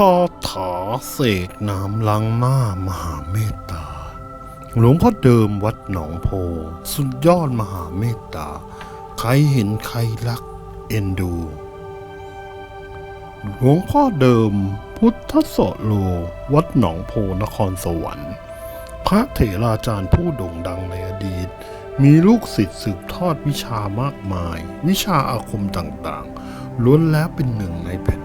คาถาเสกน้ำล้างหน้ามหาเมตตา หลวงพ่อเดิมวัดหนองโพ สุดยอดมหาเมตตา ใครเห็นใครรักเอ็นดู หลวงพ่อเดิมพุทธโสโล วัดหนองโพนครสวรรค์ พระเถราจารย์ผู้โด่งดังในอดีต มีลูกศิษย์สืบทอดวิชามากมาย วิชาอาคมต่างๆ ล้วนแล้วเป็นหนึ่งในแผ่น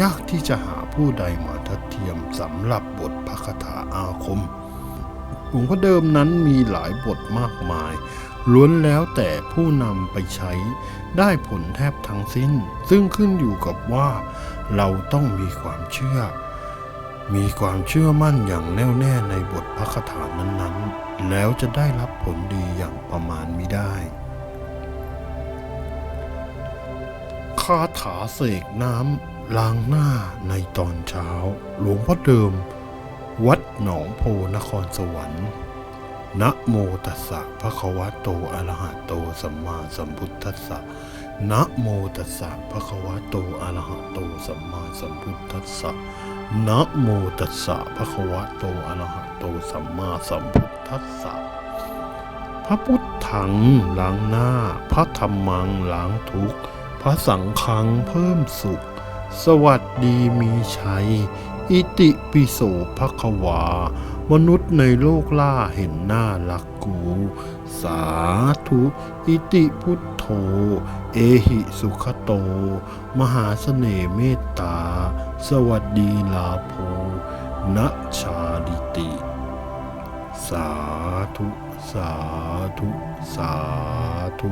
ยากที่จะหาผู้ใดมาทัดเทียมสำหรับบทพระคาถาอาคมหลวงพ่อเดิมนั้นมีหลายบทมากมาย ล้วนแล้วแต่ผู้นำไปใช้ได้ผลแทบทั้งสิ้น ซึ่งขึ้นอยู่กับว่าเราต้องมีความเชื่อ มีความเชื่อมั่นอย่างแน่วแน่ในบทพระคาถานั้นๆ แล้วจะได้รับผลดีอย่างประมาณไมิได้คาถาเสกน้ำ ล้างหน้าในตอนเช้า หลวงพ่อเดิม วัดหนองโพนครสวรรค์นะโมตัสสะภะคะวะโตอะระหะโตสัมมาสัมพุทธัสสะนะโมตัสสะภะคะวะโตอะระหะโตสัมมาสัมพุทธัสสะนะโมตัสสะภะคะวะโตอะระหะโตสัมมาสัมพุทธัสสะพระพุทธังล้างหน้า พระธรรมังล้างทุกข์พระสังฆังเพิ่มสุข สวัสดีมีชัย อิติปิโสภควา มนุษย์ในโลกล่าเห็นหน้ารักกู สาธุ อิติพุทโธ เอหิสุขโต มหาเสน่ห์เมตตา สวัสดีลาโภนะชาดิติ สาธุ สาธุ สาธุ